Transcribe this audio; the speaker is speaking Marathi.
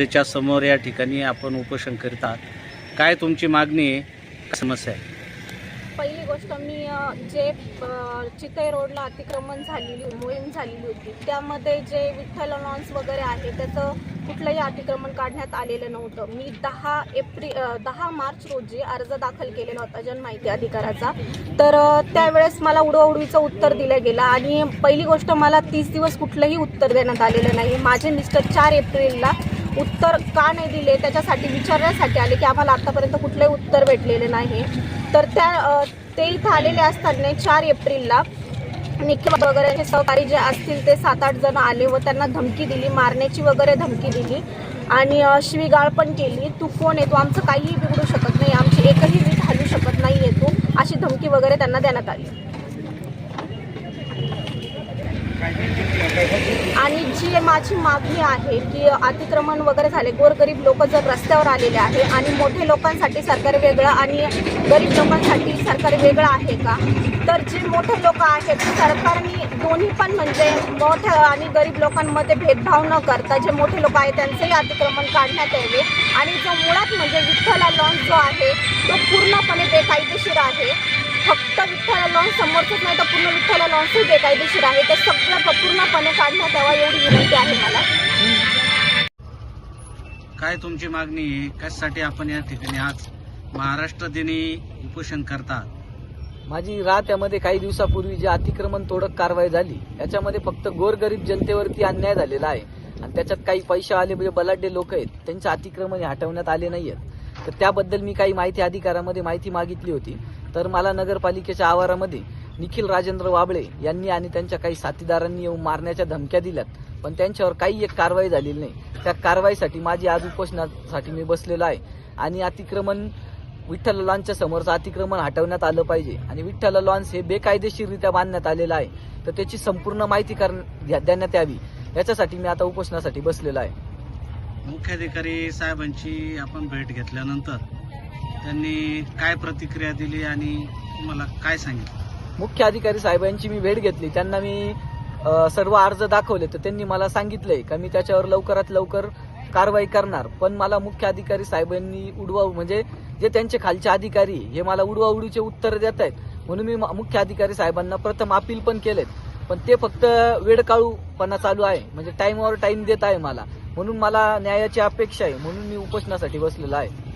त्याच्यासमोर या ठिकाणी आपण उपोषण करीत आहात. काय तुमची मागणी आहे? समस्या आहे? पहिली गोष्ट मी अ, जे अ, चितई रोडला अतिक्रमण झालेली मोहीम झालेली होती त्यामध्ये जे विठ्ठल लॉन्स वगैरे आहे त्याचं कुठलंही अतिक्रमण काढण्यात आलेलं नव्हतं. मी दहा एप्रिल अ, दहा मार्च रोजी अर्ज दाखल केलेला होता जनमाहिती अधिकाराचा. तर अ, त्यावेळेस मला उडवाउडवीचं उत्तर दिलं गेलं आणि पहिली गोष्ट मला तीस दिवस कुठलंही उत्तर देण्यात आलेलं नाही. माझे मिस्टर चार एप्रिलला उत्तर का नाही दिले त्याच्यासाठी विचारण्यासाठी आले की आम्हाला आतापर्यंत कुठलंही उत्तर भेटलेले नाही. तर त्या ते इथं आलेले असताना चार एप्रिलला निखिल वगैरे यांचे सहकारी जे असतील ते सात आठ जण आले व त्यांना धमकी दिली मारण्याची वगैरे धमकी दिली आणि शिवीगाळ पण केली तू कोण आहे? तू आमचं काहीही बिघडू शकत नाही आमची एकही वीट हलू शकत नाही आहे तू अशी धमकी वगैरे त्यांना देण्यात आली. आणि जी माझी मागणी आहे की अतिक्रमण वगैरे झाले गोरगरीब लोक जर रस्त्यावर आलेले आहे आणि मोठे लोकांसाठी सरकार वेगळं आणि गरीब लोकांसाठी सरकार वेगळं आहे का? तर जे मोठे लोक आहेत सरकारने दोन्ही पण म्हणजे मोठ्या आणि गरीब लोकांमध्ये भेदभाव न करता जे मोठे लोक आहेत त्यांचंही अतिक्रमण काढण्यात यावे. आणि जो मुळात म्हणजे विठ्ठला लॉन्च जो आहे तो पूर्णपणे बेकायदेशीर आहे. फक्त विठ्ठला लॉन्च समोरचंच नाही तर पूर्ण विठ्ठला लॉन्चही बेकायदेशीर आहे. ते सगळं पूर्णपणे काढण्यात यावा एवढी विनंती आहे मला. काय तुमची मागणी आहे? कशासाठी आपण या ठिकाणी आज महाराष्ट्र दिनी उपोषण करतात? माझी राहत्यामध्ये काही दिवसापूर्वी जी अतिक्रमण तोडक कारवाई झाली याच्यामध्ये फक्त गोरगरीब जनतेवरती अन्याय झालेला आहे. आणि त्याच्यात काही पैसे आले म्हणजे बलाढ्य लोक आहेत त्यांचं अतिक्रमण हटवण्यात आले नाहीयेत. तर त्याबद्दल मी काही माहिती अधिकारामध्ये माहिती मागितली होती. तर मला नगरपालिकेच्या आवारामध्ये निखिल राजेंद्र वाबळे यांनी आणि त्यांच्या काही साथीदारांनी येऊन मारण्याच्या धमक्या दिल्यात. पण त्यांच्यावर काही एक कारवाई झालेली नाही. त्या कारवाईसाठी माझी आज उपोषणासाठी मी बसलेलो आहे. आणि अतिक्रमण विठ्ठल लॉनच्या समोरचं अतिक्रमण हटवण्यात आलं पाहिजे. आणि विठ्ठल लॉन्स हे बेकायदेशीररित्या बांधण्यात आलेलं आहे. तर त्याची संपूर्ण माहिती कर देण्यात यावी. याच्यासाठी मी आता उपोषणासाठी बसलेलो आहे. मुख्याधिकारी साहेबांची आपण भेट घेतल्यानंतर त्यांनी काय प्रतिक्रिया दिली आणि तुम्हाला काय सांगितलं? मुख्य अधिकारी साहेबांची मी भेट घेतली. त्यांना मी अ, सर्व अर्ज दाखवले तर त्यांनी मला सांगितलंय का मी त्याच्यावर लवकरात लवकर कारवाई करणार. पण मला मुख्य अधिकारी साहेबांनी उडवाऊ म्हणजे जे त्यांचे खालचे अधिकारी हे मला उडवाउडीचे उत्तर देत आहेत. म्हणून मी म- मुख्य अधिकारी साहेबांना प्रथम अपील पण केलेत. पण ते फक्त वेळकाळूपणा चालू आहे. म्हणजे टाईमवर टाईम देत आहे मला. म्हणून मला न्यायाची अपेक्षा आहे. म्हणून मी उपोषणासाठी बसलेलो आहे.